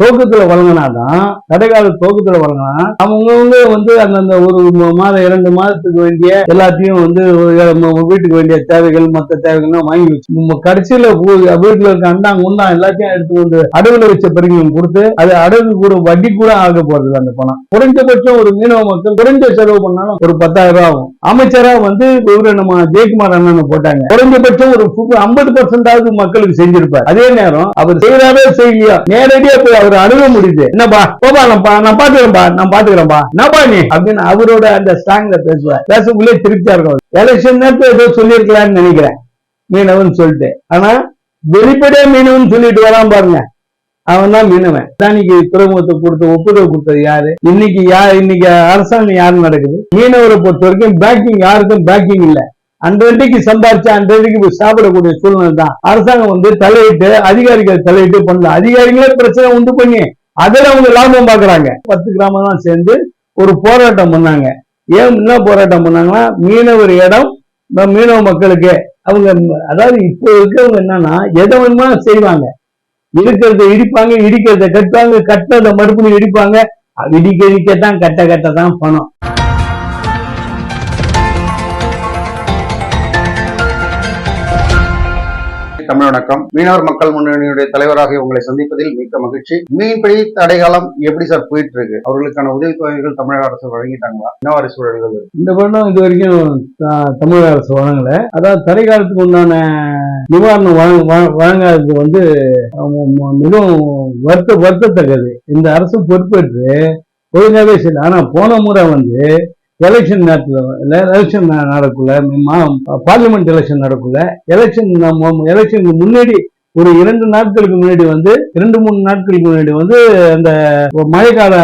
துவக்கத்துல வழங்கினாதான் தடைக்கால துவக்கத்துல வழங்கினா அவங்கவுங்க வந்து அந்தந்த ஒரு மாதம் இரண்டு மாதத்துக்கு வேண்டிய எல்லாத்தையும் வந்து வீட்டுக்கு வேண்டிய தேவைகள் மற்ற தேவைகள்லாம் வாங்கி வச்சு நம்ம கடைசியில வீட்டுல இருக்க அண்டாங்க குண்டா எல்லாத்தையும் எடுத்து கொண்டு அடகுல வச்ச பிறகு கொடுத்து அது அடகு கூட வட்டி கூட ஆக போறது அந்த பணம். குறைஞ்சபட்சம் ஒரு மீனவ மக்கள் குறைஞ்ச செலவு பண்ணாலும் ஒரு பத்தாயிரம் ரூபாய் ஆகும். அமைச்சரா வந்து இவரு நம்ம ஜெயக்குமார் அண்ணன் போட்டாங்க. குறைஞ்சபட்சம் ஒரு ஐம்பது பர்சன்டாவது மக்களுக்கு செஞ்சிருப்பார். அதே நேரம் அவர் செய்யறாரோ செய்யலையா நேரடியா போய் அவர் அணுக முடியுது. என்னப்பா? போப்பா நான் பா- நான் பாத்துக்கிறேன்பா நான் பாத்துக்கிறேன்பா என்னப்பா நீ? அப்படின்னு அவரோட அந்த ஸ்லாங்ல பேசுவார். பேசக்குள்ளே திருப்தியா இருக்கும் எலெக்ஷன் நேரத்தில் ஏதோ சொல்லியிருக்கலாம்னு நினைக்கிறேன் மீனவன் சொல்லிட்டு. ஆனா வெளிப்படையா மீனவன் சொல்லிட்டு வரான் பாருங்க. அவன் தான் மீனவன். இன்னைக்கு துறைமுகத்தை கொடுத்து ஒப்புதல் கொடுத்தது யாரு? இன்னைக்கு யார் இன்னைக்கு அரசாங்கம் யாரு நடக்குது? மீனவரை பொறுத்த வரைக்கும் பேக்கிங் யாருக்கும் பேக்கிங் இல்ல. அன்றைக்கு சம்பாரிச்சு அன்றைக்கு போய் சாப்பிடக்கூடிய சூழ்நிலை தான். அரசாங்கம் வந்து தலையிட்டு அதிகாரிகள் தலையிட்டு பண்ணல. அதிகாரிகளே பிரச்சனை உண்டு பண்ணி அதுல அவங்க லாபம் பாக்குறாங்க பத்து கிராமம் தான் சேர்ந்து ஒரு போராட்டம் பண்ணாங்க. ஏன் என்ன போராட்டம் பண்ணாங்கன்னா மீனவர் இடம் மீனவ மக்களுக்கு அவங்க அதாவது இப்போ இருக்கிறவங்க என்னன்னா எதை வேணுமா செய்வாங்க. இருக்கிறத இடிப்பாங்க இடிக்கிறத கட்டுவாங்க கட்டுறத மறுபடியும் இடிப்பாங்க. இடிக்க இடிக்கத்தான் கட்ட கட்ட தான் பணம். தமிழ் வணக்கம். மீனவர் மக்கள் முன்னணியுடைய தலைவராக உங்களை சந்திப்பதில் மிக்க மகிழ்ச்சி. மீன்பிடி தடைகாலம் எப்படி சார் போயிட்டு இருக்கு அவர்களுக்கான உதவித்தொகைகள் தமிழக அரசு வழங்கிட்டாங்களா? என்னவாறு சூழல்கள் இந்த வருடம் இது வரைக்கும் தமிழக அரசு வழங்கல. அதாவது தடைக்காலத்துக்கு உண்டான நிவாரணம் வழங்க- வழங்காதது வந்து ம- மிகவும் வருத்த வருத்தத்தக்கது. இந்த அரசு பொறுப்பேற்று ஒழுங்காவே செய்யல. ஆனா போன முறை வந்து எலெக்ஷன் நேரத்தில் எலெக்ஷன் நடக்குள்ள பார்லிமெண்ட் எலெக்ஷன் நடக்குள்ள எலெக்ஷன் எலெக்ஷனுக்கு முன்னாடி ஒரு இரண்டு நாட்களுக்கு முன்னாடி வந்து இரண்டு மூணு நாட்களுக்கு முன்னாடி வந்து அந்த மழைக்கால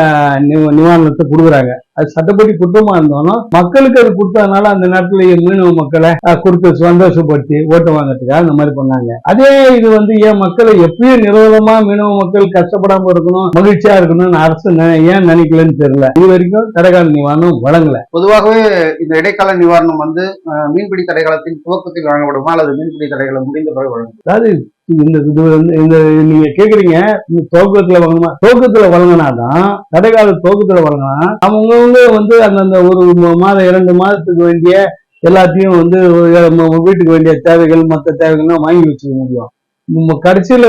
நி- நிவாரணத்தை கொடுக்குறாங்க. அது சட்டப்படி குற்றமா இருந்தாலும் மக்களுக்கு அது கொடுத்ததுனால அந்த நேரத்துல மீனவ மக்களை கொடுத்து சந்தோஷப்படுத்தி ஓட்டு வாங்கறதுக்காக அந்த மாதிரி பண்ணாங்க. அதே இது வந்து ஏன் மக்களை எப்பயும் நிரந்தரமா மீனவ மக்கள் கஷ்டப்படாம இருக்கணும் மகிழ்ச்சியா இருக்கணும்னு அரசு ஏன் நினைக்கலன்னு தெரியல. இது வரைக்கும் தடைக்கால நிவாரணம் வழங்கல. பொதுவாகவே இந்த இடைக்கால நிவாரணம் வந்து மீன்பிடி தடைகாலத்தின் துவக்கத்தில் வழங்கப்படுமா அல்லது மீன்பிடி தடைகாலம் முடிந்த பிறகு வழங்கப்படுமா அதாவது இந்த இது வந்து இந்த நீங்க கேக்குறீங்க இந்த துவக்கத்துல வழங்கணுமா? துவக்கத்துல வழங்கினாதான் தடைக்கால துவக்கத்துல வழங்கினா அவங்கவுங்க வந்து அந்தந்த ஒரு மாதம் இரண்டு மாதத்துக்கு வேண்டிய எல்லாத்தையும் வந்து வீட்டுக்கு வேண்டிய தேவைகள் மற்ற தேவைகள்லாம் வாங்கி வச்சுக்க முடியும். நம்ம கடைசியில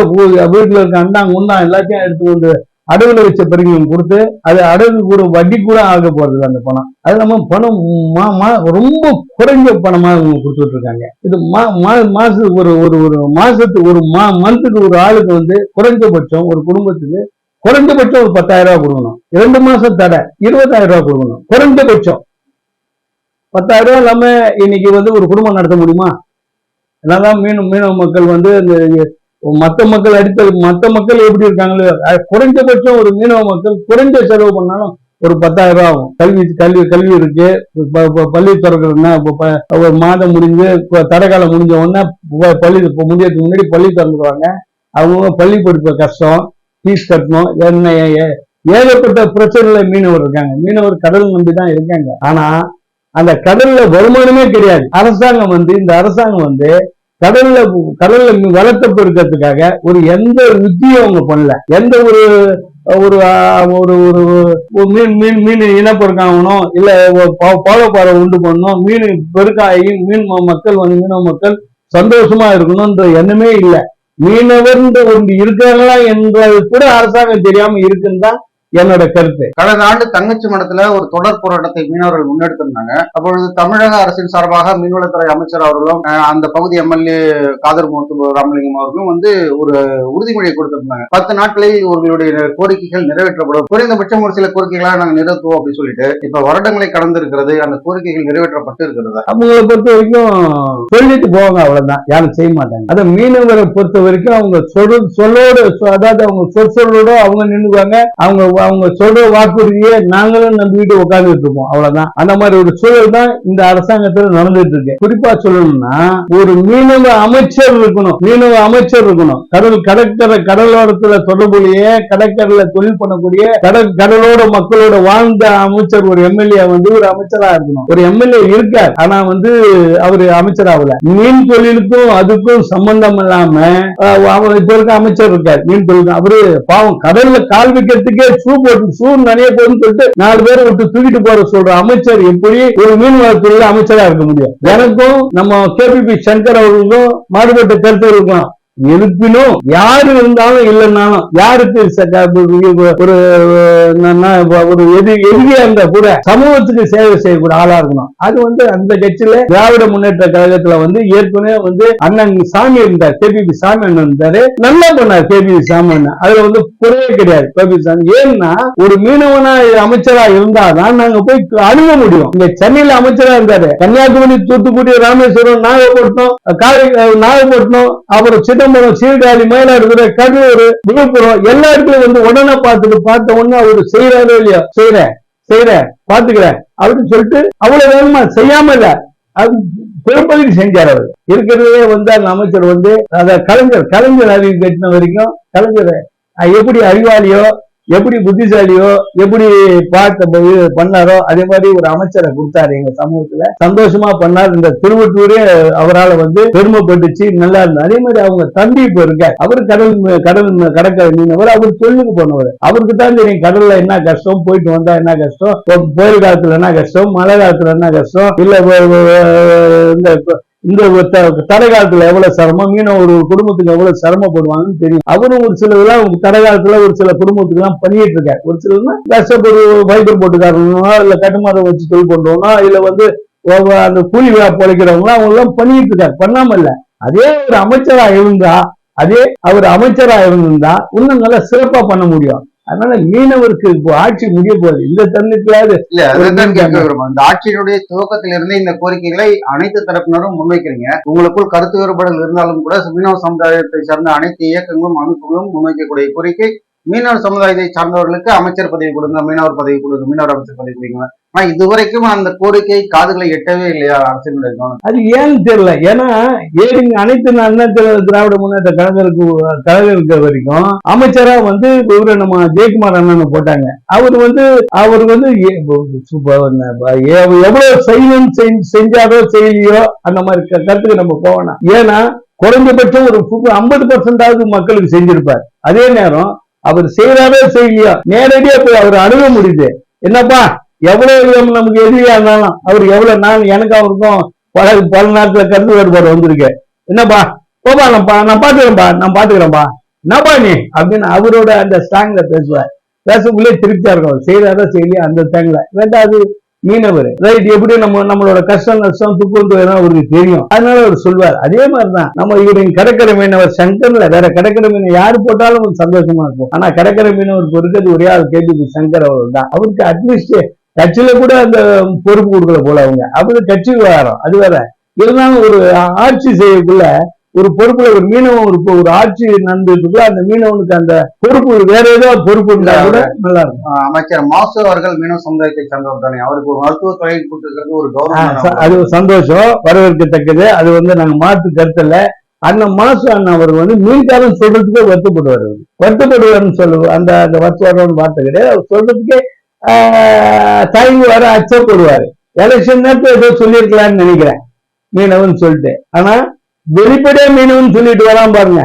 வீட்டுல இருக்க அண்டாங்க குண்டா எல்லாத்தையும் எடுத்துக்கொண்டு அடகுல வச்ச பிறகு கொடுத்து அது அடகு கூட வட்டி கூட ஆக போறது அந்த பணம். அது நம்ம பணம் மா- மா- ரொம்ப குறைஞ்ச பணமா அவங்க கொடுத்துட்டு இருக்காங்க இது மா- மா- மாசத்துக்கு ஒரு ஒரு ஒரு மாசத்துக்கு ஒரு மா மந்த்துக்கு ஒரு ஆளுக்கு வந்து குறைஞ்சபட்சம் ஒரு குடும்பத்துக்கு குறைந்தபட்சம் ஒரு பத்தாயிரம் ரூபாய் கொடுக்கணும். இரண்டு மாசம் தடை இருபதாயிரம் ரூபாய் கொடுக்கணும். குறைந்தபட்சம். பத்தாயிரம் ரூபாய் இல்லாம இன்னைக்கு வந்து ஒரு குடும்பம் நடத்த முடியுமா? என்னதான் மீனும் மீனவ மக்கள் வந்து இந்த மத்த மக்கள் அடித்த மத்த மக்கள் எப்படி இருக்காங்களோ குறைந்தபட்சம் ஒரு மீனவ மக்கள் குறைஞ்ச செலவு பண்ணாலும் ஒரு பத்தாயிரம் ரூபாய் ஆகும். கல்வி கல்வி கல்வி இருக்கு. ப- பள்ளி திறக்கிறதுனா ஒரு மாதம் முடிஞ்சு தடை தடைக்காலம் முடிஞ்ச உடனே பள்ளி முடியறதுக்கு முன்னாடி பள்ளி திறந்துருவாங்க. அவங்க பள்ளி படிப்பு கஷ்டம். ஃபீஸ் கட்டணும் என்ன ஏ- ஏகப்பட்ட பிரச்சனைகளை மீனவர் இருக்காங்க. மீனவர் கடல் நம்பி தான் இருக்காங்க. ஆனா அந்த கடல்ல வருமானமே கிடையாது. அரசாங்கம் வந்து இந்த அரசாங்கம் வந்து கடல்ல கடல்ல வளர்த்த பெருக்கிறதுக்காக ஒரு எந்த யுத்தியும் அவங்க பண்ணல. எந்த ஒரு ஒரு ஒரு ஒரு ஒரு மீன் மீன் மீன் இனப்பெருக்காகணும் இல்ல பாவப்பாறை உண்டு பண்ணணும் மீன் பெருக்காகி மீன் மக்கள் வந்து மீனவ மக்கள் சந்தோஷமா இருக்கணும்ன்ற எண்ணமே இல்லை. மீனவர் ஒன்று இருக்காங்களா என்றது கூட அரசாங்கம் தெரியாம இருக்குன்னு தான் என்னோட கருத்து. கடந்த ஆண்டு தங்கச்சி மடத்துல ஒரு தொடர் போராட்டத்தை மீனவர்கள் முன்னெடுத்திருந்தாங்க. அப்பொழுது தமிழக அரசின் சார்பாக மீன்வளத்துறை அமைச்சர் அவர்களும் அந்த பகுதி எம்எல்ஏ காதர் மூத்து ராமலிங்கம் அவர்களும் வந்து ஒரு உறுதிமொழியை கொடுத்திருந்தாங்க. பத்து நாட்களில் இவர்களுடைய கோரிக்கைகள் நிறைவேற்றப்படும். குறைந்தபட்சம் ஒரு சில கோரிக்கைகளாக நாங்கள் நிறைவேற்றுவோம் அப்படின்னு சொல்லிட்டு இப்ப வருடங்களை கடந்து இருக்கிறது அந்த கோரிக்கைகள் நிறைவேற்றப்பட்டு இருக்கிறது. அவங்கள பொறுத்த வரைக்கும் சொல்லிட்டு போவாங்க அவ்வளவுதான். யாரும் செய்ய மாட்டாங்க. அத மீனவரை பொறுத்த வரைக்கும் அவங்க சொல் சொல்லோடு அதாவது அவங்க சொல் சொல்லோட அவங்க நின்னுக்குவாங்க அவங்க அவங்க சொல்ற வாக்குறுதியை நாங்களும் நம்பிக்கிட்டு உட்கார்ந்துட்டு இருப்போம். அவ்வளவுதான். அந்த மாதிரி ஒரு சூழல் தான் இந்த அரசாங்கத்துல நடந்துட்டு இருக்கு. குறிப்பா சொல்லணும்னா ஒரு மீனவ அமைச்சர் இருக்கணும். மீனவ அமைச்சர் இருக்கணும். கடல் கடற்கரை கடலோரத்துல தொடர்புடைய கடற்கரையில தொழில் பண்ணக்கூடிய கடல் கடலோட மக்களோட வாழ்ந்த அமைச்சர் ஒரு எம்எல்ஏ வந்து ஒரு அமைச்சரா இருக்கணும். ஒரு எம்எல்ஏ இருக்கார். ஆனா வந்து அவரு அமைச்சர் ஆகல மீன் தொழிலுக்கும் அதுக்கும் சம்பந்தம் இல்லாம அவர் இப்ப இருக்க அமைச்சர் இருக்கார். மீன் தொழில் அவரு பாவம் கடல்ல கால் வைக்கிறதுக்கே ஷூ போட்டு ஷூ நிறைய போகுதுன்னு சொல்லிட்டு நாலு பேரை விட்டு தூக்கிட்டு போற சொல்ற அமைச்சர் எப்படி ஒரு மீன்வளத்துறையில அமைச்சரா இருக்க முடியும்? எனக்கும் நம்ம கேபிபி சங்கர் அவர்களுக்கும் மாறுபட்ட கருத்து இருக்கலாம் இருப்பினும் யாரு இருந்தாலும் இல்லைன்னாலும் யாருக்கு ஒரு ஒரு எது எதிரியா இருந்தா கூட சமூகத்துக்கு சேவை செய்யக்கூடிய ஆளா இருக்கணும். அது வந்து அந்த கட்சியில திராவிட முன்னேற்ற கழகத்துல வந்து ஏற்கனவே வந்து அண்ணன் சாமி இருந்தார். கேபிபி சாமி அண்ணன் இருந்தாரு. நல்லா பண்ணார் கேபிபி சாமி அண்ணன். அதுல வந்து குறையே கிடையாது கேபிபி சாமி. ஏன்னா ஒரு மீனவனா அமைச்சரா இருந்தாதான் நாங்க போய் அணுக முடியும். இங்க சென்னையில அமைச்சரா இருந்தாரு. கன்னியாகுமரி தூத்துக்குடி ராமேஸ்வரம் நாகப்பட்டினம் காரை நாகப்பட்டினம் அப்புறம் சிதம்பரம் சீர்காழி மயிலாடுதுறை கடலூர் விழுப்புரம் எல்லா இடத்துலயும் வந்து உடனே பார்த்துட்டு பார்த்த உடனே அவரு செய்யறாரோ இல்லையோ? செய்யறேன் செய்யறேன் பாத்துக்கிறேன் அப்படின்னு சொல்லிட்டு அவ்வளவு வேகமா செய்யாம இல்ல. அது பெரும்பகுதி செஞ்சார் அவர். இருக்கிறதே வந்து அந்த அமைச்சர் வந்து அத கலைஞர் கலைஞர் அறிவு கட்டின வரைக்கும் கலைஞர் எப்படி அறிவாளியோ எப்படி புத்திசாலியோ எப்படி பார்த்த பண்ணாரோ அதே மாதிரி ஒரு அமைச்சரை கொடுத்தாரு எங்க சமூகத்துல. சந்தோஷமா பண்ணார். இந்த திருவட்டூரே அவரால் வந்து பெருமைப்பட்டுச்சு நல்லா இருந்தது. அதே மாதிரி அவங்க தம்பி இப்ப இருக்க அவர் கடல் கடல் மீ- கடற்கரை மீனவர் அவர் தொழிலுக்கு போனவர். அவருக்கு தான் தெரியும் கடல்ல என்ன கஷ்டம் போயிட்டு வந்தா என்ன கஷ்டம் இப்போ புயல் காலத்துல என்ன கஷ்டம் மழை காலத்துல என்ன கஷ்டம் இல்ல இந்த இந்த தடை காலத்துல எவ்வளவு சிரமம்? மீனவர் ஒரு குடும்பத்துக்கு எவ்வளவு சிரமப்படுவாங்கன்னு தெரியும். அவரும் ஒரு சில இதெல்லாம் தடை காலத்துல ஒரு சில குடும்பத்துக்கு எல்லாம் பண்ணிட்டு இருக்காரு. ஒரு சிலர்னா கஷ்டப்பட்டு பைக்கர் போட்டுக்காரனா இல்ல கட்டுமாரம் வச்சு தொழில் பண்றோம்னா இல்ல வந்து அந்த கூலி வேலை பொழைக்கிறவங்க அவங்க எல்லாம் பண்ணிட்டு இருக்காரு. பண்ணாம இல்ல. அதே ஒரு அமைச்சரா இருந்தா அதே அவர் அமைச்சரா இருந்திருந்தா இன்னும் நல்லா சிறப்பா பண்ண முடியும். அதனால மீனவருக்கு இப்போ ஆட்சி முடிய போகுது. இந்த தருணத்திலாவது இல்ல அதுதான் கேட்க விரும்புறோம் இந்த ஆட்சியினுடைய துவக்கத்திலிருந்து இந்த கோரிக்கைகளை அனைத்து தரப்பினரும் முன்வைக்கிறீங்க. உங்களுக்குள் கருத்து வேறுபாடுகள் இருந்தாலும் கூட மீனவ சமுதாயத்தை சார்ந்த அனைத்து இயக்கங்களும் அமைப்புகளும் முன்வைக்கக்கூடிய கோரிக்கை. மீனவர் சமுதாயத்தை சார்ந்தவர்களுக்கு அமைச்சர் பதவி கொடுங்க மீனவர் பதவி கொடுங்க மீனவர் அமைச்சர் பதவி கொடுங்க. ஆனா இதுவரைக்கும் அந்த கோரிக்கை காதுகளை எட்டவே இல்லையா அரசினுடைய கவனம்? அது ஏன்னு தெரியல? ஏன்னா ஏழு அனைத்து அண்ணா திராவிட முன்னேற்ற கழகருக்கு கழகம் இருக்கிற வரைக்கும் அமைச்சரா வந்து இவரு நம்ம ஜெயக்குமார் அண்ணனை போட்டாங்க. அவர் வந்து அவர் வந்து எவ்வளவு செய்யும் செஞ்சாரோ செய்யலையோ அந்த மாதிரி க- கருத்துக்கு நம்ம போகணும். ஏன்னா குறைஞ்சபட்சம் ஒரு ஐம்பது பர்சன்டாவது மக்களுக்கு செஞ்சிருப்பார். அதே நேரம் அவர் செய்யறாரோ செய்யலையோ நேரடியா போய் அவர் அணுக முடியுது. என்னப்பா எவ்வளவு நமக்கு எதிரியா இருந்தாலும் அவர் எவ்வளவு நான் எனக்கு அவருக்கும் பல பல நேரத்துல கருத்து வேறுபாடு வந்திருக்கு. என்னப்பா? போப்பா நான் பா- நான் பாத்துக்கிறேன்ப்பா நான் பாத்துக்கிறேன்ப்பா. என்னப்பா நீ? அப்படின்னு அவரோட அந்த ஸ்டாங்ல பேசுவார். பேசக்குள்ளே திருப்தியா இருக்கும். செய்யறாரோ செய்யலையா? அந்த ஸ்டாங்ல ரெண்டாவது மீனவர். ரைட் எப்படி நம்ம நம்மளோட கஷ்டம் நஷ்டம் துக்கம் அவருக்கு தெரியும். அதனால அவர் சொல்வார். அதே மாதிரிதான் நம்ம இவரின் கடற்கரை மீனவர் சங்கர்ல வேற கடற்கரை மீன் யாரு போட்டாலும் சந்தோஷமா இருக்கும். ஆனா கடற்கரை மீனவருக்கு இருக்கிறது ஒரே ஆள் கேள்வி சங்கர் அவர் தான் அவருக்கு அட்லீஸ்ட் கட்சியில கூட அந்த பொறுப்பு கொடுக்கல போல அவங்க. அவரு கட்சி விவகாரம். அது வேற. இருந்தாலும் ஒரு ஆட்சி செய்யக்குள்ள ஒரு பொறுப்புல ஒரு மீனவன் ஒரு ஒரு ஆட்சி நடந்துட்டுக்குள்ள அந்த மீனவனுக்கு அந்த பொறுப்பு வேற ஏதோ பொறுப்பு இருந்தா கூட நல்லா இருக்கும். அமைச்சர் மாசு அவர்கள் மீனவ சமுதாயத்தை சார்ந்தவர் தானே. அவருக்கு ஒரு மருத்துவ துறை கொடுத்திருக்கிறது ஒரு கௌரவம் அது சந்தோஷம் வரவேற்கத்தக்கது. அது வந்து நாங்க மாற்று கருத்துல அண்ணன் மாசு அண்ணன் அவர் வந்து மீன்காரன் சொல்றதுக்கே வருத்தப்படுவார். வருத்தப்படுவார்னு சொல்லுவார் அந்த அந்த வருத்தப்படுவார்னு வார்த்தை கிடையாது. அவர் சொல்றதுக்கே ஆஹ், தயங்கி வர அச்சப்படுவாரு. எலெக்ஷன் நேரத்துல ஏதோ சொல்லியிருக்கலாம்னு நினைக்கிறேன். மீனவன் சொல்லிட்டு. ஆனா வெளிப்படையா மீனவன் சொல்லிட்டு வரான் பாருங்க.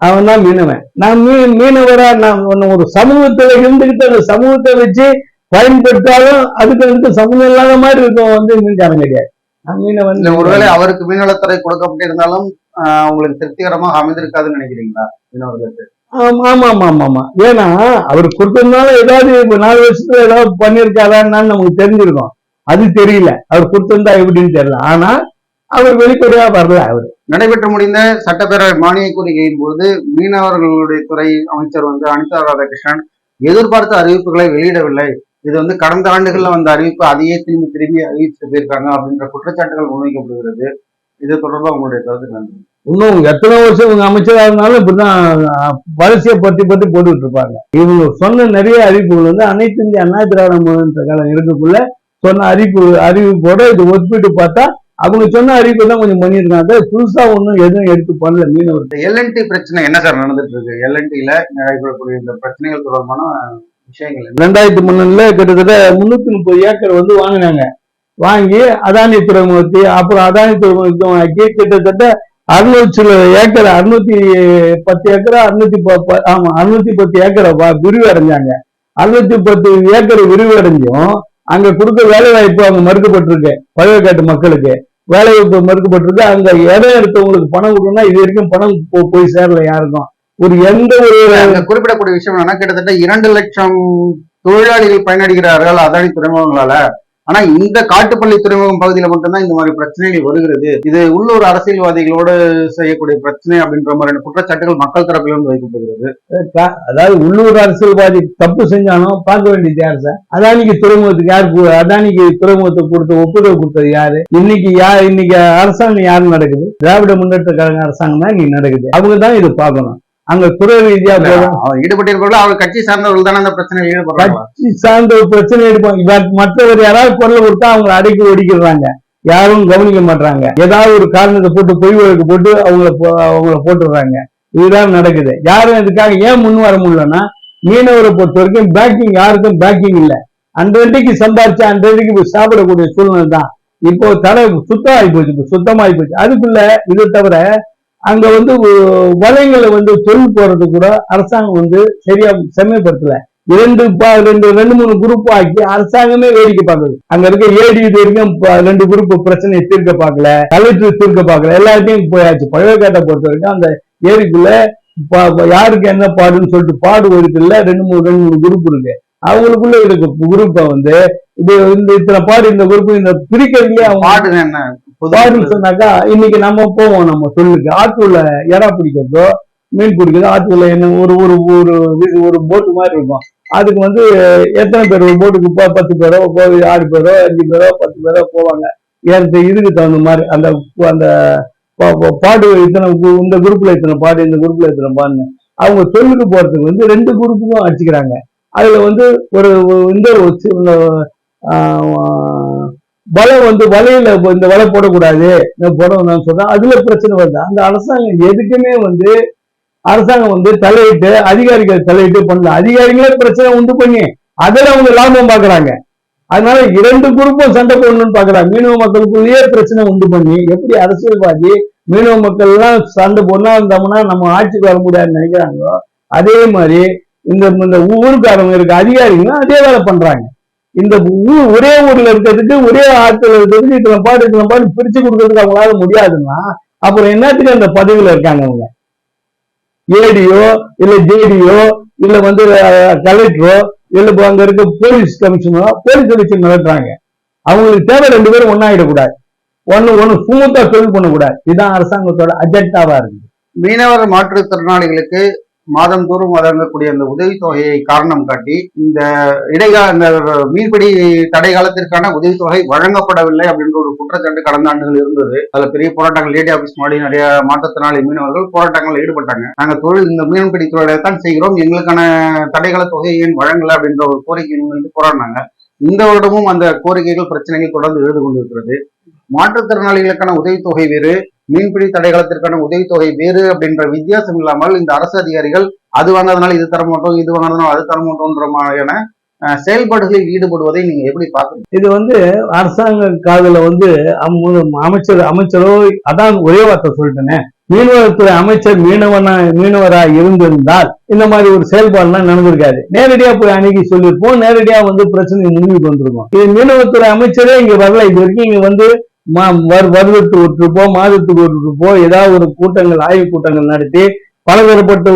அவன் தான் மீனவன். நான் மீ மீனவரா நான் ஒரு சமூகத்துல இருந்துகிட்டு அந்த சமூகத்தை வச்சு பயன்படுத்தாலும் அதுக்கு வந்து சமூகம் இல்லாத மாதிரி இருக்கும் வந்து மீன்காரன் கிடையாது நான் மீனவன் ஒருவேளை அவருக்கு மீன்வளத்துறை கொடுக்கப்பட்டிருந்தாலும் ஆஹ் உங்களுக்கு திருப்திகரமாக அமைந்திருக்காதுன்னு நினைக்கிறீங்களா? மீனவர்களுக்கு? ஆமா ஆமா ஆமா ஆமா ஏன்னா அவர் கொடுத்ததுனால ஏதாவது இப்ப நாலு வருஷத்துல ஏதாவது பண்ணிருக்காரான்னு நமக்கு தெரிஞ்சிருக்கும். அது தெரியல. அவர் கொடுத்திருந்தா எப்படின்னு தெரியல. ஆனா அவர் வெளிப்படையா வரல அவர். நடைபெற்று முடிந்த சட்டப்பேரவை மானிய கோரிக்கையின் போது மீனவர்களுடைய துறை அமைச்சர் வந்து அனிதா ராதாகிருஷ்ணன் எதிர்பார்த்த அறிவிப்புகளை வெளியிடவில்லை. இது வந்து கடந்த ஆண்டுகள்ல வந்த அறிவிப்பு அதையே திரும்பி திரும்பி அறிவித்து போயிருக்காங்க அப்படின்ற குற்றச்சாட்டுகள் முன்வைக்கப்படுகிறது. இது தொடர்பாக உங்களுடைய கருத்து நன்றி இன்னும் எத்தனை வருஷம் இவங்க அமைச்சரா இருந்தாலும் இப்படிதான் வரிசையை பத்தி பத்தி போட்டுக்கிட்டு இருப்பாங்க இவங்க சொன்ன நிறைய அறிவிப்புகள் வந்து அனைத்து இந்திய அண்ணா திராவிட முன்னேற்ற காலம் இருக்கக்குள்ள சொன்ன அறிவிப்பு அறிவிப்போட இது ஒப்பிட்டு பார்த்தா அவங்க சொன்ன அறிவிப்பு தான் கொஞ்சம் பண்ணியிருக்காங்க. புதுசா ஒன்றும் எதுவும் எடுத்து பண்ணல மீனவர். எல்என்டி பிரச்சனை என்ன சார் நடந்துட்டு இருக்கு எல்என்டில நடைபெறக்கூடிய இந்த பிரச்சனைகள் தொடர்பான விஷயங்கள்? ரெண்டாயிரத்தி மூணுல கிட்டத்தட்ட முன்னூத்தி முப்பது ஏக்கர் வந்து வாங்கினாங்க. வாங்கி அதானி துறைமுகத்தை அப்புறம் அதானி துறைமுகத்தை வாங்கி கிட்டத்தட்ட அறுநூறு சில ஏக்கர் அறுநூத்தி பத்து ஏக்கரா அறுநூத்தி ப- ப- ஆமா அறுநூத்தி பத்து ஏக்கரை விரிவு விரிவடைஞ்சாங்க. அறுநூத்தி பத்து ஏக்கர் விரிவடைஞ்சும் அங்க கொடுக்க வேலை வாய்ப்பு அங்க மறுக்கப்பட்டிருக்கு பழவக்காட்டு மக்களுக்கு. வேலை வாய்ப்பு மறுக்கப்பட்டிருக்கு அங்க இடம் எடுத்தவங்களுக்கு பணம் கொடுக்கணும்னா இது வரைக்கும் பணம் போ- போய் சேரல யாருக்கும். ஒரு எந்த ஒரு குறிப்பிடக்கூடிய விஷயம் என்னன்னா கிட்டத்தட்ட இரண்டு லட்சம் தொழிலாளிகள் பயனடைகிறார்கள் அதானி துறைமுகங்களால. ஆனா இந்த காட்டுப்பள்ளி துறைமுகம் பகுதியில மட்டும்தான் இந்த மாதிரி பிரச்சனைகள் வருகிறது. இது உள்ளூர் அரசியல்வாதிகளோடு செய்யக்கூடிய பிரச்சனை அப்படின்ற மாதிரியான குற்றச்சாட்டுகள் மக்கள் தரப்பிலிருந்து வைக்கப்படுகிறது. அதாவது உள்ளூர் அரசியல்வாதி தப்பு செஞ்சாலும் பார்க்க வேண்டியது யார் சார்? அதானிக்கு துறைமுகத்துக்கு யார் அதானிக்கு துறைமுகத்தை கொடுத்த ஒப்புதல் கொடுத்தது யாரு? இன்னைக்கு யார் இன்னைக்கு அரசாங்கம் யார் நடக்குது? திராவிட முன்னேற்ற கழக அரசாங்கம் தான் இன்னைக்கு நடக்குது. அவங்க தான் இது பார்க்கணும். அங்க துறை ரீதியா ஈடுபட்டிருப்பவர்கள் அவர் கட்சி சார்ந்தவர்கள் தானே அந்த பிரச்சனையில் ஈடுபடுறாங்க. கட்சி சார்ந்த ஒரு பிரச்சனை எடுப்பாங்க மற்றவர் யாராவது குரல் கொடுத்தா அவங்களை அடக்கி ஒடிக்கிறாங்க. யாரும் கவனிக்க மாட்டாங்க ஏதாவது ஒரு காரணத்தை போட்டு பொய் வழக்கு போட்டு அவங்கள அவங்கள போட்டுடுறாங்க. இதுதான் நடக்குது. யாரும் இதுக்காக ஏன் முன் வர முடியலன்னா மீனவரை பொறுத்த வரைக்கும் பேக்கிங் யாருக்கும் பேக்கிங் இல்ல. அன்றன்றைக்கு சம்பாரிச்சு அன்றன்றைக்கு போய் சாப்பிடக்கூடிய சூழ்நிலை தான். இப்போ தலை சுத்தம் ஆகி போச்சு. இப்போ சுத்தமாகி போச்சு. அதுக்குள்ள இதை தவிர அங்க வந்து வலைங்களை வந்து தொழில் போறது கூட அரசாங்கம் வந்து சரியா செம்மைப்படுத்தல. இரண்டு பா- ரெண்டு ரெண்டு மூணு குரூப் ஆக்கி அரசாங்கமே வேடிக்கை பார்க்குது. அங்க இருக்க ஏடி இது வரைக்கும் ரெண்டு குரூப் பிரச்சனையை தீர்க்க பார்க்கல. கலெக்டர் தீர்க்க பார்க்கல. எல்லாத்தையும் போயாச்சு. பழவேக்காட்டை பொறுத்த வரைக்கும் அந்த ஏரிக்குள்ள யாருக்கு என்ன பாடுன்னு சொல்லிட்டு பாடு இருக்குல்ல ரெண்டு மூணு ரெண்டு மூணு குரூப் இருக்கு. அவங்களுக்குள்ள இருக்க குரூப்பை வந்து இது இந்த இத்தனை பாடு இந்த குரூப் இந்த பிரிக்கிறதுலயே அவங்க பாடுங்க என்ன? பாருன்னு சொன்னாக்கா இன்னைக்கு நம்ம போவோம் நம்ம தொழிலுக்கு ஆற்றுல எறா பிடிக்கிறதோ மீன் பிடிக்கிறதோ ஆற்றுல என்ன ஒரு ஒரு ஒரு ஒரு போட்டு மாதிரி இருக்கும். அதுக்கு வந்து எத்தனை பேர் ஒரு போட்டுக்கு ப- பத்து பேரோ போ- ஆறு பேரோ அஞ்சு பேரோ பத்து பேரோ போவாங்க. ஏற்ற இதுக்கு தகுந்த மாதிரி அந்த அந்த பாடு இத்தனை இந்த குரூப்ல இத்தனை பாடு இந்த குரூப்ல இத்தனை பாடுன்னு அவங்க தொழிலுக்கு போறதுக்கு வந்து ரெண்டு குரூப்புக்கும் அடிச்சுக்கிறாங்க. அதுல வந்து ஒரு இந்த வலை வந்து வலையில இந்த வலை போடக்கூடாது. இந்த போடணும்னு சொன்னா அதுல பிரச்சனை வருது. அந்த அரசாங்கம் எதுக்குமே வந்து அரசாங்கம் வந்து தலையிட்டு அதிகாரிகள் தலையிட்டு பண்ணல. அதிகாரிகளே பிரச்சனை உண்டு பண்ணி அதுல அவங்க லாபம் பாக்குறாங்க அதனால இரண்டு குரூப்பும் சண்டை போடணும்னு பாக்குறாங்க மீனவ மக்களுக்குள்ளேயே பிரச்சனை உண்டு பண்ணி எப்படி அரசியல்வாதி மீனவ மக்கள் எல்லாம் சண்டை போடணும் இருந்தோம்னா நம்ம ஆட்சிக்கு வர முடியாதுன்னு நினைக்கிறாங்களோ அதே மாதிரி இந்த இந்த ஊருக்காரங்க இருக்க அதிகாரிகளும் அதே வேலை பண்றாங்க. இந்த ஊர் ஒரே ஊர்ல இருக்கிறதுக்கு ஒரே ஆட்கள் இருக்கிறதுக்கு இத்தனை பாடு இத்தனை பாடு பிரிச்சு கொடுக்கறதுக்கு அவங்களால முடியாதுன்னா அப்புறம் என்னத்துக்கு அந்த பதவியில இருக்காங்க அவங்க? ஏடியோ இல்ல ஜேடியோ இல்ல வந்து கலெக்டரோ இல்ல அங்க இருக்க போலீஸ் கமிஷனரோ போலீஸ் கமிஷன் நடத்துறாங்க அவங்களுக்கு தேவை ரெண்டு பேரும் ஒன்னாயிடக்கூடாது ஒண்ணு ஒண்ணு சுமூத்தா தொழில் பண்ணக்கூடாது. இதுதான் அரசாங்கத்தோட அஜெண்டாவா இருக்கு மீனவர் மாற்றுத்திறனாளிகளுக்கு மாதந்தோறும் வழங்கக்கூடிய அந்த உதவித்தொகையை காரணம் காட்டி இந்த இடைக்கால இந்த மீன்பிடி தடை காலத்திற்கான உதவித்தொகை வழங்கப்படவில்லை அப்படின்ற ஒரு குற்றச்சாட்டு கடந்த ஆண்டுகள் இருந்தது. அதுல பெரிய போராட்டங்கள் லேடி ஆபீஸ் மாதிரி நிறைய மாற்றுத்திறனாளி மீனவர்கள் போராட்டங்கள் ஈடுபட்டாங்க. நாங்க தொழில் இந்த மீன்பிடி தொழிலை தான் செய்கிறோம். எங்களுக்கான தடைகால தொகை ஏன் வழங்கல அப்படின்ற ஒரு கோரிக்கை வந்து போராடினாங்க. இந்த வருடமும் அந்த கோரிக்கைகள் பிரச்சனைகள் தொடர்ந்து எழுது கொண்டிருக்கிறது. மாற்றுத்திறனாளிகளுக்கான உதவித்தொகை வேறு மீன்பிடி தடைகளத்திற்கான உதவித்தொகை வேறு அப்படின்ற வித்தியாசம் இல்லாமல் இந்த அரசு அதிகாரிகள் அது வாங்காதனால இது தர மாட்டோம் இது வாங்காதனால அது தர மாட்டோம்ன்ற மாதிரியான செயல்பாடுகளில் ஈடுபடுவதை நீங்க எப்படி பாக்குறீங்க இது வந்து அரசாங்க காதல வந்து அமைச்சர் அமைச்சரோ அதான் ஒரே வார்த்தை சொல்லிட்டேனே. மீனவத்துறை அமைச்சர் மீனவனா மீனவரா இருந்திருந்தால் இந்த மாதிரி ஒரு செயல்பாடுலாம் நடந்திருக்காது. நேரடியா போய் அணுகி சொல்லியிருப்போம். நேரடியா வந்து பிரச்சனை முடிவுக்கு வந்திருக்கும். இது மீனவத்துறை அமைச்சரே இங்க வரல. இது வரைக்கும் இங்க வந்து வருடத்துக்கு ஒற்றுப்போ மாதத்துக்கு ஒற்றுப்போ ஏதாவது ஒரு கூட்டங்கள் ஆய்வு கூட்டங்கள் நடத்தி பலதரப்பட்ட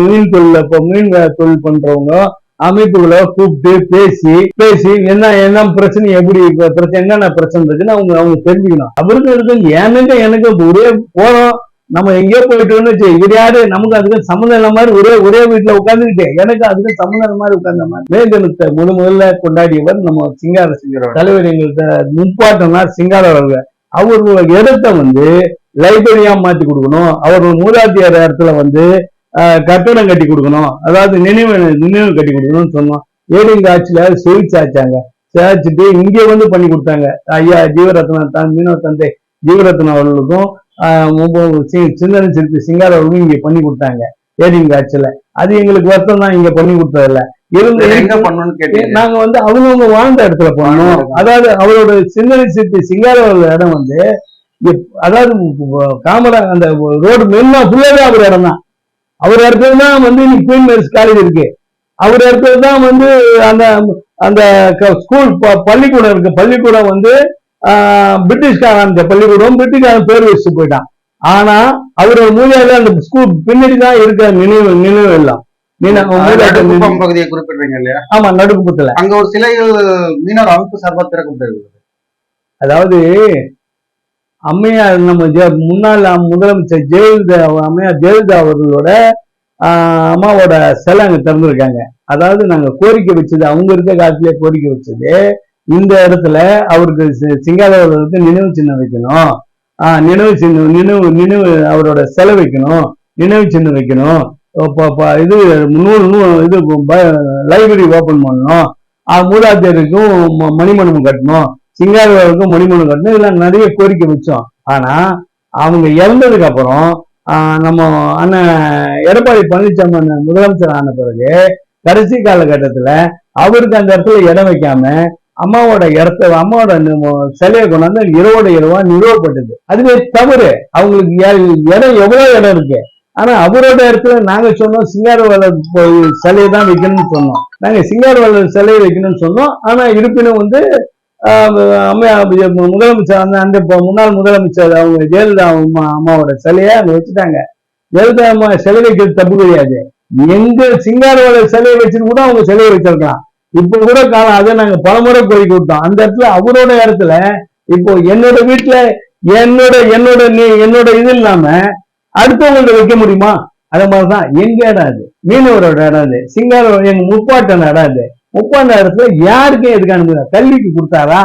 மீன் தொழில இப்போ மீன் தொழில் பண்றவங்க அமைப்புகளை கூப்பிட்டு பேசி பேசி என்ன என்ன பிரச்சனை எப்படி பிரச்சனை என்னென்ன பிரச்சனை இருக்குன்னு அவங்க அவங்க தெரிஞ்சுக்கணும். அவருக்கு இருக்கு எனக்கு எனக்கு ஒரே போறோம் நம்ம எங்கேயோ போயிட்டோம்னு வச்சு இவர் யாரு? நமக்கு அதுக்கு சம்மந்தம் மாதிரி ஒரே ஒரே வீட்டுல உட்காந்துக்கிட்டு எனக்கு அதுக்கு சம்மந்தம் மாதிரி உட்கார்ந்த மாதிரி. மே தினத்தை முத முதல்ல கொண்டாடியவர் நம்ம சிங்கார சிங்கிறவர். தலைவர் எங்கள்கிட்ட முப்பாட்டம்னா சிங்கார அவர்கள். அவர் இடத்த வந்து லைப்ரரியா மாத்தி கொடுக்கணும். அவர்கள் மூதாட்டியார் இடத்துல வந்து ஆஹ், கட்டடம் கட்டி கொடுக்கணும். அதாவது நினைவு நினைவு கட்டி கொடுக்கணும்னு சொன்னோம். ஏடிங்க ஆட்சியில செவிச்சு ஆச்சாங்க இங்கே வந்து பண்ணி கொடுத்தாங்க. ஐயா ஜீவரத்னம் தான் மீனவ தந்தை. ஜீவரத்னம் அவர்களுக்கும் சிந்தனை சிற்பி சிங்கார அவர்களுக்கும் இங்க பண்ணி கொடுத்தாங்க ஏடிங்க ஆட்சியில அது எங்களுக்கு வருத்தம் தான் இங்க பண்ணி கொடுத்ததில்ல. இருந்து எங்க பண்ணணும்னு கேட்டீங்க? நாங்க வந்து அவங்கவுங்க வாழ்ந்த இடத்துல இடத்துல. அதாவது அவரோட சிந்தனை சிற்பி சிங்காரவர்கள் இடம் வந்து அதாவது காமரா அந்த ரோடு மெயினா ஃபுல்லாவே அவர் இடம் தான். அவர் இடத்துல தான் வந்து இன்னைக்கு குயின் மேரிஸ் காலேஜ் இருக்கு. அவர் இடத்துல தான் வந்து அந்த அந்த ஸ்கூல் பள்ளிக்கூடம் இருக்கு. பள்ளிக்கூடம் வந்து பிரிட்டிஷ்காரன் அந்த பள்ளிக்கூடம் பிரிட்டிஷ்காரன் பேர் வச்சுட்டு போயிட்டான். ஆனா அவரோட மூலையில அந்த ஸ்கூல் பின்னாடி தான் இருக்க நினைவு நினைவு எல்லாம். பகுதியை குறிப்பிடுறீங்க இல்லையா? ஆமா நடுக்குப்பத்துல அங்க ஒரு சிலைகள் மீனவர் அமைப்பு சார்பா திறக்கப்பட்டிருக்கு அதாவது அம்மையார் நம்ம ஜெ- முன்னாள் முதலமைச்சர் ஜெயலலிதா அம்மையார் ஜெயலலிதா அவர்களோட ஆஹ், அம்மாவோட சிலை அங்க திறந்திருக்காங்க. அதாவது நாங்க கோரிக்கை வச்சது அவங்க இருக்க காலத்திலே கோரிக்கை வச்சது இந்த இடத்துல அவருக்கு சிங்காதவர்களுக்கு நினைவு சின்னம் வைக்கணும். ஆஹ், நினைவு சின்னம் நினைவு நினைவு அவரோட செலை வைக்கணும். நினைவு சின்னம் வைக்கணும். இது நூல் நூல் இது லைப்ரரி ஓபன் பண்ணணும். ஆஹ், ம- மணிமண்டபம் கட்டணும். சிங்காரவர்களுக்கும் மணிமண்டபம் கட்டணும். இதெல்லாம் நிறைய கோரிக்கை வச்சோம். ஆனா அவங்க இறந்ததுக்கு அப்புறம் நம்ம அண்ணன் எடப்பாடி பழனிசாமி முதலமைச்சர் ஆன பிறகு கடைசி காலகட்டத்துல அவருக்கு அந்த இடத்துல இடம் வைக்காம அம்மாவோட இடத்த அம்மாவோட சிலையை கொண்டாந்து இரவோட இரவா நிறுவப்பட்டது. அதுவே தவறு. அவங்களுக்கு இடம் எவ்வளவு இடம் இருக்கு? ஆனா அவரோட இடத்துல நாங்க சொன்னோம் சிங்காரவேலர் சிலையை தான் வைக்கணும்னு சொன்னோம். நாங்க சிங்காரவேலர் சிலையை வைக்கணும்னு சொன்னோம். ஆனா இருப்பினும் வந்து அம்மையா முதலமைச்சர் அந்த அந்த முன்னாள் முதலமைச்சர் அவங்க ஜெயலலிதா அம்மா அம்மாவோட சிலையை அங்க வச்சுட்டாங்க. ஜெயலலிதா அம்மா சிலை வைக்கிறது தப்பு கிடையாது. எங்க சிங்காரவேலர் சிலையை வச்சுட்டு கூட அவங்க சிலையை வச்சிருக்கலாம். இப்ப கூட காலம் அதை நாங்க பலமுறை கோரிக்கை விட்டோம். அந்த இடத்துல அவரோட இடத்துல இப்போ என்னோட வீட்டுல என்னோட என்னோட நீ- என்னோட இது இல்லாம அடுத்தவங்கள்ட்ட வைக்க முடியுமா? அது மாதிரிதான் எங்க இடம் அது? மீனவரோட இடம் அது. சிங்கார எங்க முப்பாட்டன் இடம் அது. முப்பாண்ட இடத்துல யாருக்கும் எதுக்கு அனுப்புதா கல்விக்கு கொடுத்தாரா?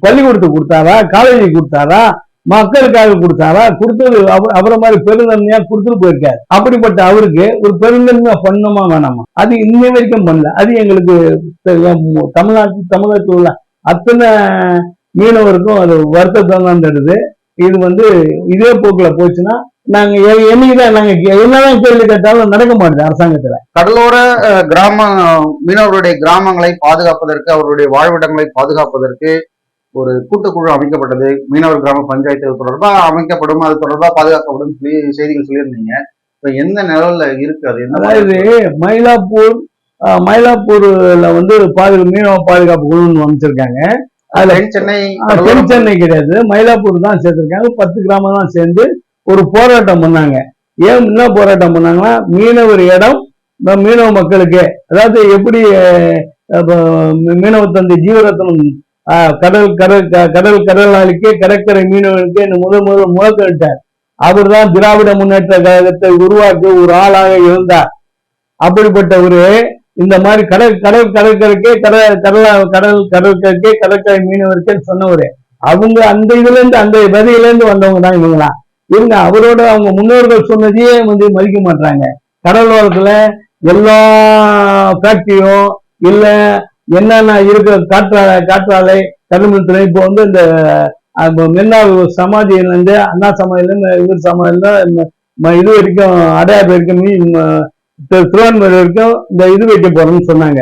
பள்ளிக்கூடத்துக்கு கொடுத்தாரா? காலேஜுக்கு கொடுத்தாரா? மக்களுக்காக கொடுத்தாரா? கொடுத்தது அவரை மாதிரி பெருந்தன்மையா கொடுத்துட்டு போயிருக்காரு. அப்படிப்பட்ட அவருக்கு ஒரு பெருந்தன்மை பண்ணணுமா வேணாமா? அது இன்ன வரைக்கும் பண்ணல. அது எங்களுக்கு தமிழ்நாட்டு தமிழகத்தில் உள்ள அத்தனை மீனவருக்கும் அது வருத்தத்தை தான் தருது. இது வந்து இதே போக்குல போச்சுன்னா நாங்க எ- என்னைக்குதான் நாங்க கே- என்னதான் கேள்வி கேட்டாலும் நடக்க மாட்டேது அரசாங்கத்துல. கடலோர கிராம மீனவருடைய கிராமங்களை பாதுகாப்பதற்கு அவருடைய வாழ்விடங்களை பாதுகாப்பதற்கு ஒரு கூட்டுக்குழு அமைக்கப்பட்டது மீனவர் கிராம பஞ்சாயத்து தொடர்பா அமைக்கப்படும் அது தொடர்பா பாதுகாக்கப்படும் சொல்லி செய்திகள் சொல்லியிருந்தீங்க. இப்ப எந்த நிலவுல இருக்கு? அது அதாவது மயிலாப்பூர் மயிலாப்பூர்ல வந்து பாதுகா மீனவ பாதுகாப்பு குழுன்னு அமைச்சிருக்காங்க அதுல சென்னை தென் சென்னை கிடையாது. மயிலாப்பூர் தான் சேர்த்திருக்காங்க. பத்து கிராமம் தான் சேர்ந்து ஒரு போராட்டம் பண்ணாங்க. ஏன் என்ன போராட்டம் பண்ணாங்கன்னா மீனவர் இடம் மீனவ மக்களுக்கு. அதாவது எப்படி மீனவ தந்தை ஜீவரத்னம் கடல் கடல் கடல் கடலாளிக்கே கடற்கரை மீனவர்களுக்கு என்று முதல் முதல் முழக்கிட்டார் அவர் தான் திராவிட முன்னேற்ற கழகத்தை உருவாக்கி ஒரு ஆளாக இருந்தார். அப்படிப்பட்டவரு இந்த மாதிரி கடல் கடல் கடற்கரைக்கே கடல் கடல் கடல் கடற்கரைக்கே கடற்கரை மீனவருக்கே சொன்னவரு. அவங்க அந்த இதுல இருந்து அந்த விதையில இருந்து வந்தவங்க தான் இவங்களா. இவங்க அவரோட அவங்க முன்னோர்கள் சொன்னதையே வந்து மதிக்க மாட்டாங்க கடலோரத்துல எல்லா ஃபேக்டரியும் இல்லை என்னென்ன இருக்கிற காற்றாலை காற்றாலை கடல்மின் இப்போ வந்து இந்த அஹ், மென்னாள் சமாதியில இருந்து அண்ணா சமாதியில இருந்து இவர் சமாதியில இது வரைக்கும் அடையாறு வரைக்கும் மீன் ம- திரு- திருவான்மையூர் வரைக்கும் இந்த இது வைக்க போறோம்னு சொன்னாங்க.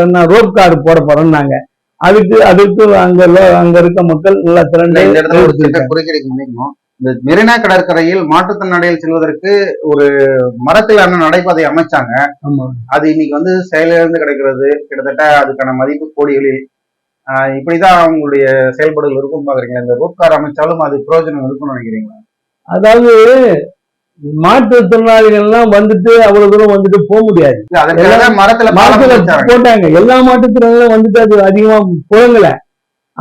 என்ன ரோப் கார்டு போட போறோம்னாங்க. அதுக்கு அதுக்கு அங்க அங்க இருக்க மக்கள் நல்லா திரண்டு இந்த மெரினா கடற்கரையில் மாற்றுத்திறனாளிகள் செல்வதற்கு ஒரு மரத்திலான நடைபாதை அமைச்சாங்க. அது இன்னைக்கு வந்து செயலிழந்து கிடக்கிறது. கிட்டத்தட்ட அதுக்கான மதிப்பு கோடிகளில். ஆஹ் இப்படிதான் அவங்களுடைய செயல்பாடுகள் இருக்கும் பாக்குறீங்களா இந்த ரோப்கார் அமைச்சாலும் அது பிரயோஜனம் இருக்கும்னு நினைக்கிறீங்களா? அதாவது மாற்றுத்திறனாளிகள்லாம் வந்துட்டு அவ்வளவு தூரம் வந்துட்டு போக முடியாது. மரத்துல போட்டாங்க. எல்லா மாற்றுத்திறனாலும் வந்துட்டு அது அதிகமா புழங்கல.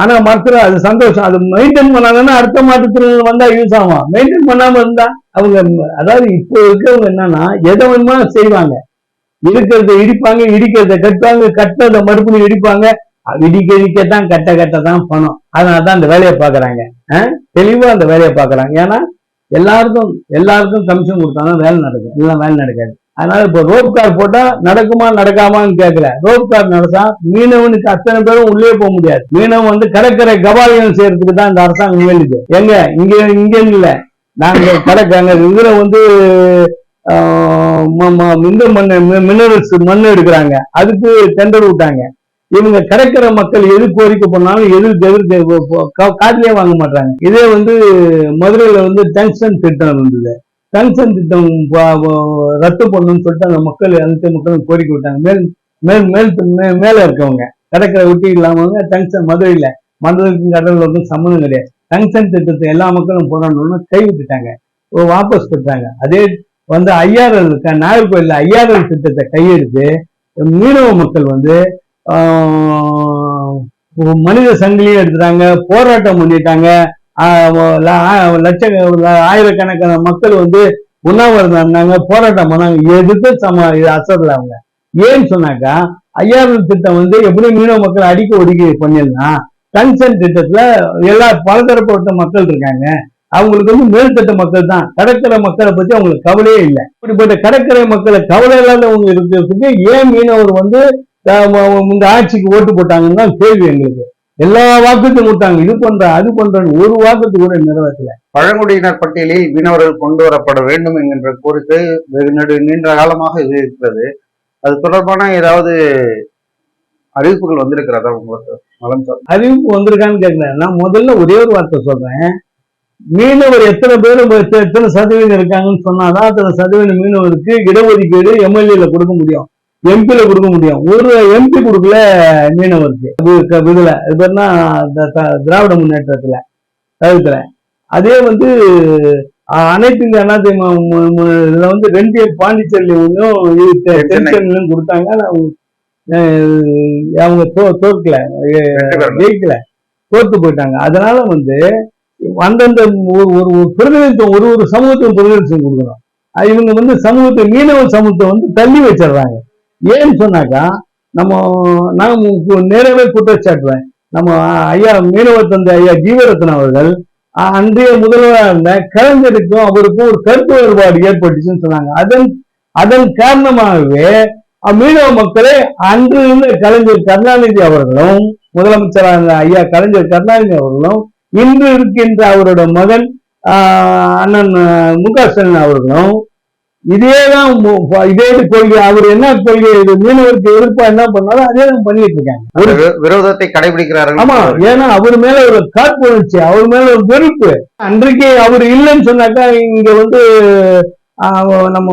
ஆனா மரத்துல அது சந்தோஷம். அது மெயின்டைன் பண்ணாங்கன்னா அடுத்த மாற்றுத்திறன் வந்தா யூஸ் ஆகும் மெயின்டைன் பண்ணாம இருந்தா அவங்க அதாவது இப்போ இருக்கிறவங்க என்னன்னா எதை வேணுமா செய்வாங்க. இருக்கிறத இடிப்பாங்க இடிக்கிறத கட்டுவாங்க கட்டுறத மறுபடியும் இடிப்பாங்க. விடிக்க இடிக்கத்தான் கட்ட கட்ட தான் பணம். அதனால தான் அந்த வேலையை பாக்குறாங்க தெளிவா அந்த வேலையை பாக்குறாங்க ஏன்னா எல்லாருக்கும் எல்லாருக்கும் கமிஷன் கொடுத்தாலும் வேலை நடக்கும். இல்லைன்னா வேலை நடக்காது. அதனால இப்போ ரோப் கார் போட்டா நடக்குமா நடக்காமான்னு கேட்கல ரோப் கார் நடத்தா மீனவனுக்கு அத்தனை பேரும் உள்ளே போக முடியாது. மீனவன் வந்து கடற்கரை கபாலியம் செய்யறதுக்கு தான் இந்த அரசாங்கம் வேண்டுது எங்க? இங்க இங்க இல்ல. நாங்க கடற்கரை இதுல வந்து ஆஹ், இந்த மண் மினரல்ஸ் மண் எடுக்கிறாங்க. அதுக்கு டெண்டர் விட்டாங்க. இவங்க கடற்கரை மக்கள் எது கோரிக்கை பண்ணாலும் எது எதிர்க்க காட்டிலே வாங்க மாட்டாங்க இதே வந்து மதுரையில வந்து டங்ஸ்டன் திட்டம் இருந்தது. கன்சன் திட்டம் ரத்து பண்ணணும்னு சொல்லிட்டு அந்த மக்கள் அனைத்து மக்களும் கோரிக்கை விட்டாங்க. மேல் மேல் மேல் மே- மேல இருக்கவங்க. கடற்கரை ஒட்டி இல்லாமவங்க டங்ஷன் மதுரையில் மதுரைக்கும் கடலுக்கும் சம்மந்தம் கிடையாது. டங்ஷன் திட்டத்தை எல்லா மக்களும் போராடணும்னு கை விட்டுட்டாங்க. வாபஸ் பெற்றாங்க. அதே வந்து ஐஆர்எல் நாகர்கோயில்ல ஐஆர்எல் திட்டத்தை கையெடுத்து மீனவ மக்கள் வந்து மனித சங்கிலியும் எடுத்துட்டாங்க போராட்டம் பண்ணிட்டாங்க. லட்ச ஆயிரக்கணக்கான மக்கள் வந்து உண்ணாவிரதம் இருந்தாங்க போராட்டம் பண்ணாங்க எதுக்கு சம இது அசரல அவங்க? ஏன்னு சொன்னாக்கா ஐயாயிரம் திட்டம் வந்து எப்படி மீனவ மக்கள் அடிக்க ஒடுக்கி பண்ணிடலாம் கன்சன் திட்டத்துல எல்லா பலதரப்பட்ட மக்கள் இருக்காங்க. அவங்களுக்கு வந்து மேல்திட்ட மக்கள் தான். கடற்கரை மக்களை பத்தி அவங்களுக்கு கவலையே இல்லை. இப்படிப்பட்ட கடற்கரை மக்களை கவலை இல்லாதவங்க இருக்கிறதுக்கு ஏன் மீனவர் வந்து இந்த ஆட்சிக்கு ஓட்டு போட்டாங்கன்னு தான் கேள்வி எங்களுக்கு. எல்லா வாக்குத்தையும் விட்டாங்க இது பண்ற அது பண்றன்னு ஒரு வாக்குத்து கூட நிறைவேற்றல. பழங்குடியினர் பட்டியலில் மீனவர்கள் கொண்டு வரப்பட வேண்டும் என்கின்ற கோரிக்கை வெகு நெடு நீண்ட காலமாக இது இருக்கிறது. அது தொடர்பான ஏதாவது அறிவிப்புகள் வந்திருக்கிறதா உங்களுக்கு? நலம் சார். அறிவிப்பு வந்திருக்கான்னு கேட்கிறேன். நான் முதல்ல ஒரே ஒரு வார்த்தை சொல்றேன். மீனவர் எத்தனை பேர் எத்த- எத்தனை சதவீதம் இருக்காங்கன்னு சொன்னாதான் அத்தனை சதவீதம் மீனவருக்கு இடஒதுக்கீடு எம்எல்ஏல கொடுக்க முடியும். எம்பில கொடுக்க முடியும். ஒரு எம்பி கொடுக்கல மீனவருக்கு இதுல இது பேர்னா திராவிட முன்னேற்றத்துல கழுத்துல அதே வந்து அனைத்து இந்திய அண்ணா இதுல வந்து ரெண்டு பாண்டிச்சேரியில ஒன்றும் கொடுத்தாங்க. அவங்க, தோற்கல. ஜெயிக்கல. தோத்து போயிட்டாங்க. அதனால வந்து அந்தந்த ஒரு ஒரு ஒரு பிரதிநிதித்துவம் ஒரு ஒரு சமூகத்துக்கும் பிரதிநிதித்துவம் கொடுக்கணும். இவங்க வந்து சமூகத்தை மீனவ சமூகத்தை வந்து தள்ளி வச்சிடுறாங்க. ஏன்னு சொன்னாக்கா நம்ம நான் நேரமே நேரவே குற்றச்சாட்டுவேன் நம்ம ஐயா மீனவ தந்தை ஐயா ஜீவரத்ன அவர்கள் அன்றைய முதல்வராக இருந்த கலைஞருக்கும் அவருக்கும் ஒரு கருத்து வேறுபாடு ஏற்பட்டுச்சுன்னு சொன்னாங்க. அதன் அதன் காரணமாகவே மீனவ மக்களை அன்று இருந்த கலைஞர் கருணாநிதி அவர்களும் முதலமைச்சராக இருந்த ஐயா கலைஞர் கருணாநிதி அவர்களும் இன்று இருக்கின்ற அவரோட மகன் அண்ணன் ஆஹ், மு க ஸ்டாலின் அவர்களும் இதேதான் மு- இதே கொள்கை. அவர் என்ன கொள்கை? இது மீனவருக்கு எதிர்ப்பா என்ன பண்ணாலும் அதே தான் பண்ணிட்டு இருக்காங்க. அந்த விரோதத்தை கடைபிடிக்கிறார்கள். ஆமா ஏன்னா அவர் மேல ஒரு காழ்ப்புணர்ச்சி அவர் மேல ஒரு வெறுப்பு. அன்றைக்கு அவர் இல்லைன்னு சொன்னாக்கா இங்க வந்து நம்ம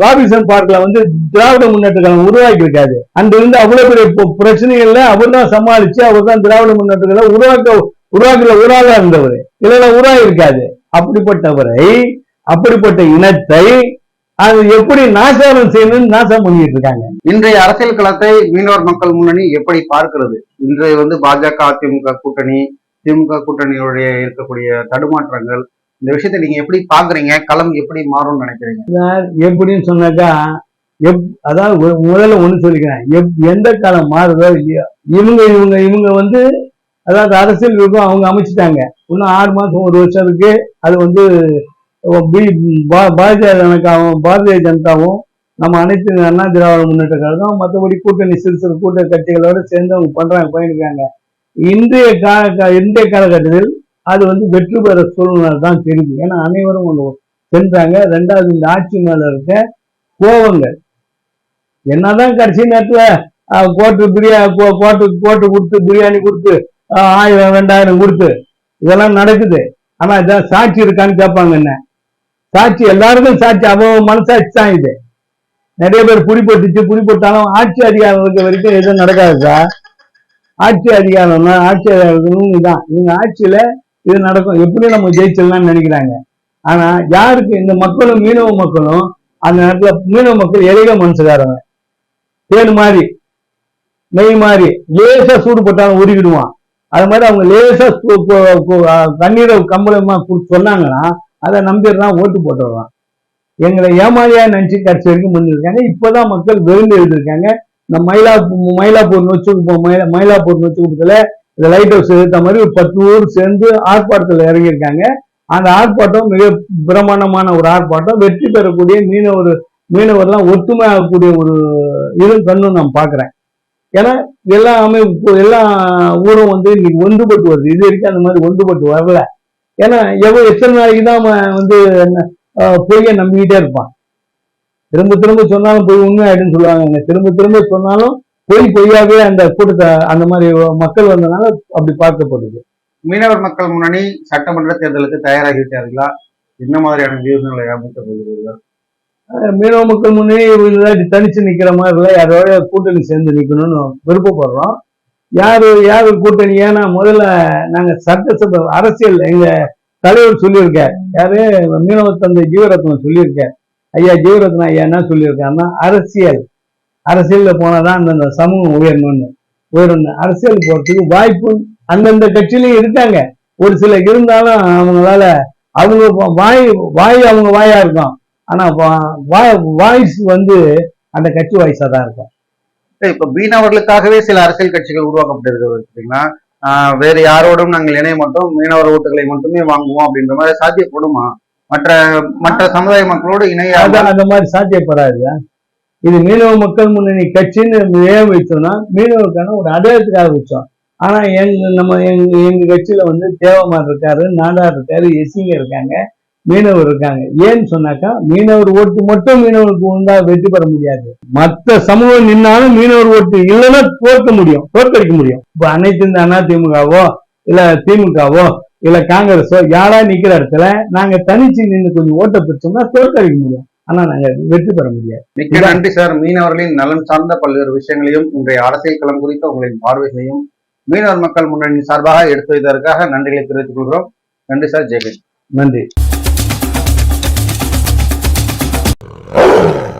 ராபின்சன் பார்க்ல வந்து திராவிட முன்னேற்ற கழகம் உருவாக்கி இருக்காது அன்று இருந்து அவ்வளவு பெரிய பிரச்சனைகள்ல அவர் தான் சமாளிச்சு அவர் தான் திராவிட முன்னேற்ற கழகம் உருவாக்க உருவாக்குற ஒரு ஆளா இருந்தவர். இல்லைன்னா உருவாகி இருக்காது. அப்படிப்பட்டவரை அப்படிப்பட்ட இனத்தை அது எப்படி நாசம் செய்யணும்னு நாசம் பண்ணிட்டு இருக்காங்க. இன்றைய அரசியல் களத்தை மீனவர் மக்கள் முன்னணி எப்படி பார்க்கிறது? இன்றைய வந்து பாஜக அதிமுக கூட்டணி திமுக கூட்டணியுடைய இருக்கக்கூடிய தடுமாற்றங்கள் இந்த விஷயத்தை நீங்க எப்படி பாக்குறீங்க களம் எப்படி மாறும்னு நினைக்கிறீங்க? எப்படின்னு சொன்னாக்கா எப் அதாவது முதல்ல ஒண்ணு சொல்லிக்கிறேன். எப் எந்த காலம் மாறுதோ இல்லையோ இவங்க இவங்க இவங்க வந்து அதாவது அரசியல் விருப்பம் அவங்க அமைச்சிட்டாங்க. இன்னும் ஆறு மாசம் ஒரு வருஷம் இருக்கு. அது வந்து பாரதிய ஜனதாவும் பாரதிய ஜனதாவும் நம்ம அனைத்து அண்ணா திராவிட முன்னேற்ற கழகம் மற்றபடி கூட்டணி சிறு சிறு கூட்ட கட்சிகளோடு சேர்ந்து அவங்க பண்றாங்க பயணிக்காங்க இன்றைய கால இன்றைய காலகட்டத்தில் அது வந்து வெற்றி பெற சூழ்நிலை தான் தெரியுது. ஏன்னா அனைவரும் ஒன்று சென்றாங்க. ரெண்டாவது இந்த ஆட்சி மேல இருக்க கோவங்கள். என்னதான் கடைசி நேரத்துல கோட்டு பிரியா கோட்டு கோட்டு கொடுத்து பிரியாணி கொடுத்து ஆயிரம் ரெண்டாயிரம் கொடுத்து இதெல்லாம் நடக்குது. ஆனா இதான் சாட்சி இருக்கான்னு கேட்பாங்க என்ன? சாட்சி எல்லாருக்கும் சாட்சி அவன் மனசாட்சி தான் இது. நிறைய பேர் புடிப்பட்டுச்சு புடிப்பட்டாலும் ஆட்சி அதிகாரம் இருக்க வரைக்கும் எதுவும் நடக்காது சார் ஆட்சி அதிகாரம்னா ஆட்சி அதிகாரம் இதுதான் இவங்க ஆட்சியில இது நடக்கும். எப்படி நம்ம ஜெயிச்சிடலாம்னு நினைக்கிறாங்க. ஆனா யாருக்கு இந்த மக்களும் மீனவ மக்களும் அந்த நேரத்துல மீனவ மக்கள் எளிக மனசுக்காரங்க. தேன் மாதிரி நெய் மாதிரி லேசா சூடு போட்டாலும் உருகிடுவான். அது மாதிரி அவங்க லேசா தண்ணீரை கம்பளமா கொடுத்து சொன்னாங்கன்னா அதை நம்பிடுறான் ஓட்டு போட்டுடுறான் எங்களை ஏமாளியா நினைச்சு கடைசி வரைக்கும் பண்ணிருக்காங்க இப்பதான் மக்கள் வெறுந்து எழுதிருக்காங்க இந்த மயிலா மயிலாப்பூர் நொச்சு மயிலா மயிலாப்பூர் நொச்சு குப்பத்துல இந்த லைட் ஹவுஸ் எடுத்த மாதிரி ஒரு பத்து ஊர் சேர்ந்து ஆர்ப்பாட்டத்தில் இறங்கியிருக்காங்க. அந்த ஆர்ப்பாட்டம் மிக பிரமாண்டமான ஒரு ஆர்ப்பாட்டம். வெற்றி பெறக்கூடிய மீனவர் மீனவர்லாம் ஒத்துமை ஆகக்கூடிய ஒரு இது கண்ணும் நான் பார்க்குறேன். ஏன்னா எல்லா அமைப்பு எல்லா ஊரும் வந்து இன்னைக்கு ஒன்றுபட்டு வருது. இது வரைக்கும் அந்த மாதிரி ஒன்றுபட்டு வரல. ஏன்னா எவ்வளவு எத்தனை நாளைக்கு தான் அவன் வந்து பொய்யை நம்பிக்கிட்டே இருப்பான். திரும்ப திரும்ப சொன்னாலும் பொய் உண்மையாயிடுன்னு சொல்லுவாங்க திரும்ப திரும்ப சொன்னாலும் பொய் பொய்யாவே அந்த கூட்டத்தை அந்த மாதிரி மக்கள் வந்தனால அப்படி பார்க்கப்படுது. மீனவர் மக்கள் முன்னணி சட்டமன்ற தேர்தலுக்கு தயாராகி விட்டார்களா என்ன மாதிரியான வியூகங்களை அமைக்க போகிறீர்கள்? மீனவ மக்கள் முன்னே தனிச்சு நிக்கிற மாதிரி இல்லை யாரோட கூட்டணி சேர்ந்து நிக்கணும்னு விருப்பப்படுறோம். யார் யார் கூட்டணி? ஏன்னா முதல்ல நாங்கள் சட்டசபை அரசியல் எங்கள் தலைவர் சொல்லியிருக்கார். யாரு? மீனவ தந்தை ஜீவரத்னம் சொல்லியிருக்கார். ஐயா ஜீவரத்னம் ஐயா என்ன சொல்லியிருக்காருன்னா அரசியல். அரசியலில் போனால் தான் அந்தந்த சமூகம் உயரணும்னு. உயரணும். அரசியல் போகிறதுக்கு வாய்ப்பு அந்தந்த கட்சியிலையும் இருக்காங்க. ஒரு சில இருந்தாலும் அவங்களால அவங்க வாய் வாய் அவங்க வாயா இருக்கும். ஆனா வாய்ஸ் வந்து அந்த கட்சி வாய்ஸாக தான் இருக்கும். இப்ப மீனவர்களுக்காகவே சில அரசியல் கட்சிகள் உருவாக்கப்பட்டிருக்கிறது பார்த்தீங்கன்னா வேறு யாரோடும் நாங்கள் இணைய மாட்டோம். மீனவர் ஓட்டுகளை மட்டுமே வாங்குவோம் அப்படின்ற மாதிரி சாத்தியப்படுமா? மற்ற மற்ற சமுதாய மக்களோடு இணைய அது அந்த மாதிரி சாத்தியப்படாது இது மீனவ மக்கள் முன்னணி கட்சின்னு ஏன் வச்சோம்னா மீனவருக்கான ஒரு அடையாளத்துக்காக வச்சோம் ஆனா எங்க நம்ம எங்க எங்க கட்சியில வந்து தேவமார் இருக்காரு நாடார் இருக்காரு எசிங்க இருக்காங்க. மீனவர் இருக்காங்க. ஏன்னு சொன்னாக்கா மீனவர் ஓட்டு மட்டும் மீனவருக்கு உண்டா வெற்றி பெற முடியாது. மற்ற சமூகம் நின்னாலும் மீனவர் ஓட்டு இல்லைன்னா தோற்க முடியும். தோற்கடிக்க முடியும். இப்ப அனைத்து இந்த அண்ணா திமுகவோ இல்ல திமுகவோ இல்ல காங்கிரஸோ யாரா நிக்கிற இடத்துல நாங்க தனிச்சு நின்று கொஞ்சம் ஓட்டை பிடிச்சோம்னா தோற்கடிக்க முடியும். ஆனா நாங்க வெற்றி பெற முடியாது. மிக்க நன்றி சார். மீனவர்களின் நலன் சார்ந்த பல்வேறு விஷயங்களையும் இன்றைய அரசியல் களம் குறித்த உங்களின் பார்வைகளையும் மீனவர் மக்கள் முன்னணி சார்பாக எடுத்து வைத்ததற்காக நன்றிகளை தெரிவித்துக் கொள்கிறோம். நன்றி சார். ஜெயகன் நன்றி. Boom!